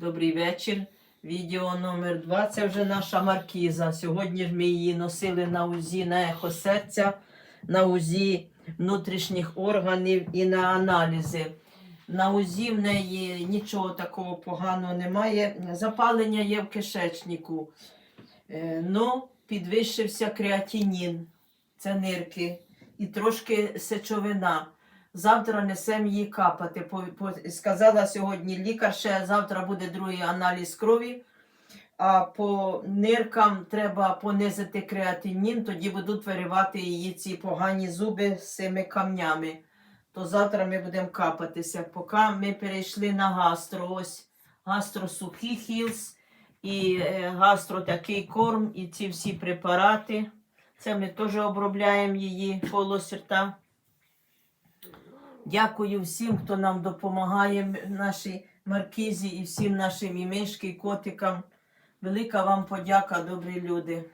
Добрий вечір. Відео номер 2 Це вже наша маркіза. Сьогодні ж ми її носили на УЗІ на ехо серця, на УЗІ внутрішніх органів і на аналізи. На УЗІ в неї нічого такого поганого немає. Запалення є в кишечнику. Е, Ну, підвищився креатинін, це нирки, і трошки сечовина. Завтра несемо її капати. По, сказала сьогодні лікар, ще завтра буде другий аналіз крові. А по ниркам треба понизити креатинін, тоді будуть виривати її ці погані зуби з цими камнями. То завтра ми будемо капатися. Поки ми перейшли на гастро, ось гастросухий хілс і е, гастро такий корм, і ці всі препарати. Це ми теж обробляємо її полость рта. Дякую всім, хто нам допомагає, нашій маркізі і всім нашим і мишки, і котикам. Велика вам подяка, добрі люди.